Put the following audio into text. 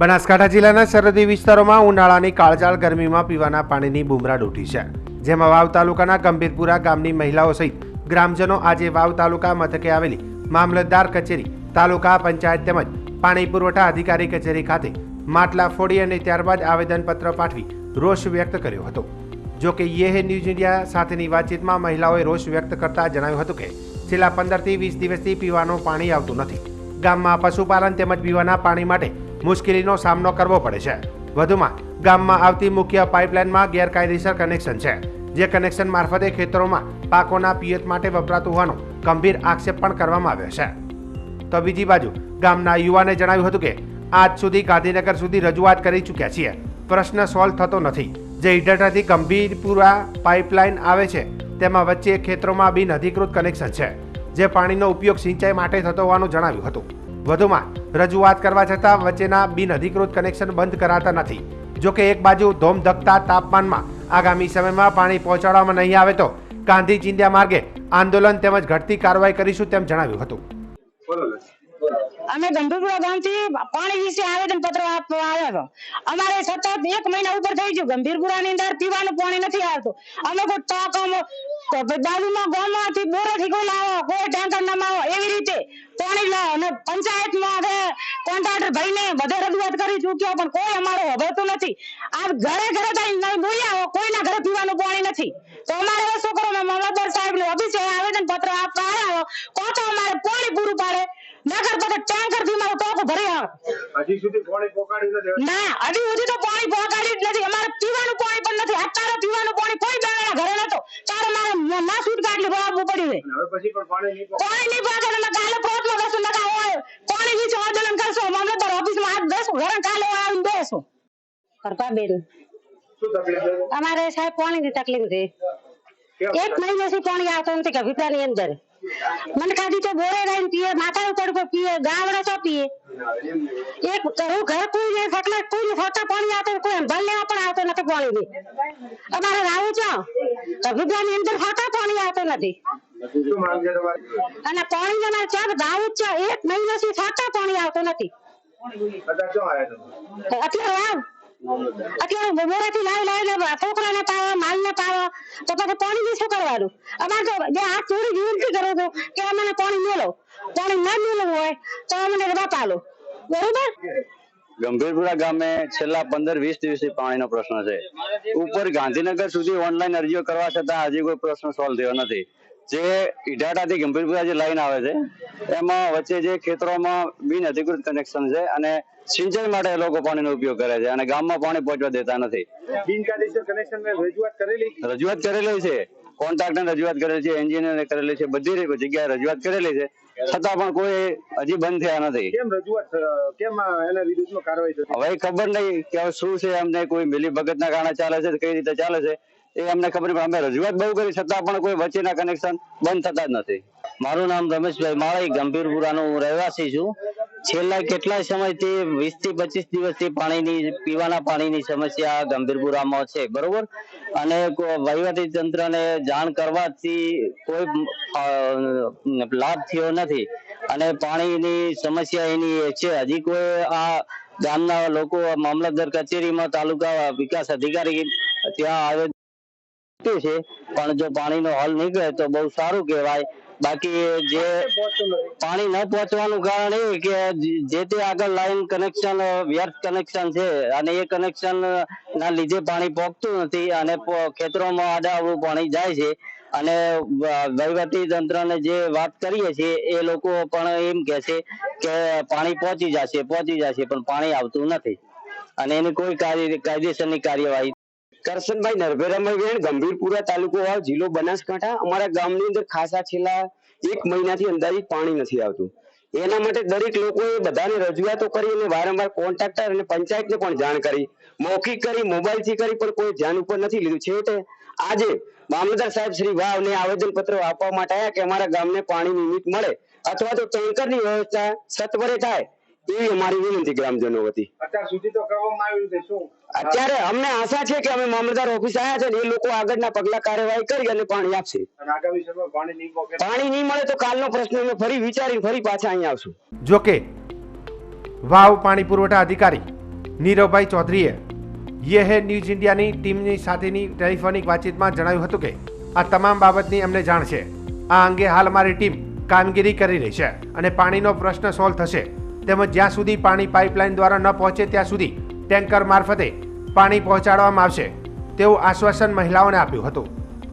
બનાસકાંઠા જિલ્લાના સરહદી વિસ્તારોમાં ઉનાળાની કાળજાળ ગરમીમાં પીવાના પાણીની બુમરાડ ઉઠી છે. જેમાં વાવ તાલુકાના ગંભીરપુરા ગામની મહિલાઓ સહિત ગ્રામજનો આજે વાવ તાલુકા મથકે આવેલી મામલતદાર કચેરી, તાલુકા પંચાયત તેમજ પાણી પુરવઠા અધિકારી કચેરી ખાતે માટલા ફોડી અને ત્યારબાદ આવેદનપત્ર પાઠવી રોષ વ્યક્ત કર્યો હતો. જો કે યે ન્યૂઝ ઇન્ડિયા સાથેની વાતચીતમાં મહિલાઓએ રોષ વ્યક્ત કરતા જણાવ્યું હતું કે, છેલ્લા પંદરથી વીસ દિવસથી પીવાનું પાણી આવતું નથી. ગામમાં પશુપાલન તેમજ પીવાના પાણી માટે મુશ્કેલીનો સામનો કરવો પડે છે. વધુમાં, ગામમાં આવતી મુખ્ય પાઇપલાઇનમાં ગેરકાયદેસર કનેક્શન છે, જે કનેક્શન મારફતે ખેતરોમાં પાકોના પિયત માટે વપરાતું હોવાનો ગંભીર આક્ષેપ પણ કરવામાં આવ્યો છે. તો બીજી બાજુ, ગામના યુવાને જણાવ્યું હતું કે, આજ સુધી ગાંધીનગર સુધી રજૂઆત કરી ચૂક્યા છીએ. પ્રશ્ન સોલ્વ થતો નથી. જે ઈડરથી ગંભીરપુરા પાઇપલાઇન આવે છે, તેમાં વચ્ચે ખેતરોમાં બિન અધિકૃત કનેક્શન છે, જે પાણીનો ઉપયોગ સિંચાઈ માટે થતો હોવાનું જણાવ્યું હતું. વધુમાં, રજૂઆત કરવા છતાં વચ્ચેના બિન અધિકૃત કનેક્શન બંધ કરાતા નથી. જોકે એક બાજુ ધોમધકતા તાપમાનમાં આગામી સમયમાં પાણી પહોંચાડવામાં નહીં આવે તો ગાંધી ચિંધ્યા માર્ગે આંદોલન તેમજ ઘટતી કાર્યવાહી કરીશું તેમ જણાવ્યું હતું. અમે ગંભીરપુરા ગામથી પાણી વિશે આવેદન પત્ર આપવા આવ્યા અમારે સતત એક મહિના ઉપર થઈ ગયું. ગંભીરપુરા ની અંદર પીવાનું પાણી નથી આવતું. અમે કોઈ ટાંકમ બાજુમાં ગામમાંથી બોરેથી કોઈ લાવો, કોઈ ટેન્કર ના માવો એવી રીતે પાણી લાવો. અને પંચાયતમાં કોન્ટ્રાક્ટર ભાઈને બધે રજૂઆત કરી ચૂક્યો, પણ કોઈ અમારો હોભળતું નથી. આ ઘરે ઘરે જઈને બોલ્યા કોઈના ઘરે પીવાનું પાણી નથી. તો અમારે શું કરો મામલતદાર સાહેબ ને ઓફિસે આવેદન પત્ર આપવા આવ્યા હો. તો અમારે પાણી પૂરું પાડે. નગર પછી ટેન્કરથી મારું ટોકું ભરી આવે. હજી સુધી પાણી પહોંચાડી નથી ના હજી સુધી તો પાણી પહોંચાડી જ નથી. અમારે પીવાનું પાણી પણ નથી. અત્યારે પીવાનું પાણી કોઈ દાણા ઘરે નતો ત્યારે મારે ના સૂટ કાઢલી ભરાવવું પડ્યું હવે પછી પણ પાણી નહીં. પાણી નહીં પોકાડે એટલે કાલે કોર્ટમાં બેસું નકા હોય. પાણી વિશે આંદોલન કરશો. મામલતદાર ઓફિસમાં હાથ બેસું ઘરે કાલે આવીને બેસું. કરપાબેન શું તકલીફ અમારે સાહેબ પાણીની તકલીફ છે? એક મહિનાથી પાણી આવતું નથી કે વિપરાની અંદર. મને ખાધી તો બોરે રહીને પીએ માથા ઉપર પીએ ગાવડા તો પીએ. એક હું ઘર કોઈ ને ફટલા કોઈ ફટા પાણી આવતો કોઈ ભલ લેવા પણ આવતો નથી પાણી ની અમારે રાવું છો? તો વિદ્યાની અંદર ફટા પાણી આવતો નથી. અને પાણી અમારે ચાર રાવું જ છે એક મહિનાથી ફટા પાણી આવતો નથી. અત્યારે રાવ અત્યારે બોરાથી લાવી લાવીને છોકરાને પાવા માલને પાવા તો પછી પાણી શું કરવાનું? અમારે તો જે હાથ જોડી વિનંતી કરું છું, કે અમને પાણી મેળો પાણી ના મેળવવું હોય, તો અમને બાપા બરોબર? ગંભીરપુરા ગામે છેલ્લા પંદર, વીસ દિવસથી પાણીનો પ્રશ્ન છે. ઉપર ગાંધીનગર સુધી ઓનલાઈન અરજીઓ કરવા છતાં હજી કોઈ પ્રશ્ન સોલ્વ થયો નથી. જે ઈઢાટાથી ગંભીરપુરા જે લાઈન આવે છે એમાં વચ્ચે જે ખેતરોમાં બિન અધિકૃત કનેક્શન છે અને સિંચાઈ માટે એ લોકો પાણીનો ઉપયોગ કરે છે અને ગામમાં પાણી પહોંચવા દેતા નથી. બિનકાયદેસર કનેક્શન રજૂઆત કરેલી? રજૂઆત કરેલી છે. કોન્ટ્રાક્ટર રજૂઆત કરેલી છે એન્જિનિયર કરેલી છે બધી જગ્યાએ રજૂઆત કરેલી છે. છતાં પણ કોઈ હજી બંધ થયા નથી. કેમ રજૂઆત કેમ એના વિરુદ્ધમાં કાર્યવાહી હવે ખબર નહીં કે શું છે અમને કોઈ મિલી ભગત ના કારણે ચાલે છે કઈ રીતે ચાલે છે. એ અમને ખબર અમે રજૂઆત બહુ કરી, છતાં પણ કોઈ વચ્ચેના કનેક્શન બંધ થતા જ નથી. મારું નામ રમેશભાઈ માળી ગંભીરપુરાનો હું રહેવાસી છું. છેલ્લા કેટલા સમયથી વીસથી પચીસ દિવસથી પાણીની, પીવાના પાણીની સમસ્યા ગંભીરપુરામાં છે, બરોબર? અને વહીવટી તંત્રને જાણ કરવાથી કોઈ લાભ થયો નથી. અને પાણીની સમસ્યા એની છે. હજી કોઈ આ ગામના લોકો, મામલતદાર કચેરીમાં તાલુકા વિકાસ અધિકારી ત્યાં આવે આપ્યું છે. પણ જો પાણીનો હલ નીકળે તો બહુ સારું કહેવાય. બાકી જે પાણી ન પહોંચવાનું કારણ એ કે જે તે આગળ લાઈન કનેક્શન, વ્યર્થ કનેક્શન છે અને એ કનેક્શન ના લીધે પાણી પહોંચતું નથી અને ખેતરોમાં આડાઅવળું પાણી જાય છે. અને વહીવટી તંત્રને જે વાત કરીએ છીએ એ લોકો પણ એમ કે છે કે પાણી પહોંચી જશે પહોંચી જશે પણ પાણી આવતું નથી. અને એની કોઈ કાયદેસરની કાર્યવાહી કરશનભાઈ નરભેરામભાઈ વેણ ગંભીરપુરા તાલુકો વાવ, જિલ્લો બનાસકાંઠા. અમારા ગામની અંદર ખાસા છેલ્લા એક મહિનાથી અંદાજિત પાણી નથી આવતું. એના માટે દરેક લોકોએ બધાને રજૂઆતો કરી અને વારંવાર કોન્ટ્રાક્ટર અને પંચાયતને પણ જાણ કરી. મૌખિક કરી, મોબાઈલથી કરી, પણ કોઈ ધ્યાન ઉપર નથી લીધું. છેવટે આજે મામલતદાર સાહેબ શ્રી વાવને આવેદન પત્ર આપવા માટે આવ્યા કે અમારા ગામને પાણી નિયમિત મળે. અથવા તો ટેન્કરની વ્યવસ્થા સત્વરે થાય. એવી અમારી વિનંતી ગ્રામજનો વતી. અત્યાર સુધી તો કરવામાં આવ્યું છે શું? અત્યારે અમને આશા છે કે અમે મામલતદાર ઓફિસ આવ્યા છે ને એ લોકો આગળના પગલા કાર્યવાહી કરી અને પાણી આપશે. અને આગામી સમયમાં પાણી નહીં પહોંચે પાણી નહીં મળે તો કાલનો પ્રશ્ન અમે ફરી વિચારી ફરી પાછા અહીં આવશું. જોકે વાવ પાણી પુરવઠા અધિકારી નીરવભાઈ ચૌધરીએ યે હે ન્યૂઝ ઇન્ડિયાની ટીમની સાથેની ટેલિફોનિક વાતચીતમાં જણાવ્યું હતું કે આ તમામ બાબતની અમને જાણ છે. આ અંગે હાલ અમારી ટીમ કામગીરી કરી રહી છે અને પાણીનો પ્રશ્ન સોલ્વ થશે. તેમજ જ્યાં સુધી પાણી પાઇપલાઇન દ્વારા ન પહોંચે ત્યાં સુધી ટેન્કર મારફતે પાણી પહોંચાડવામાં આવશે તેવું આશ્વાસન મહિલાઓને આપ્યું હતું.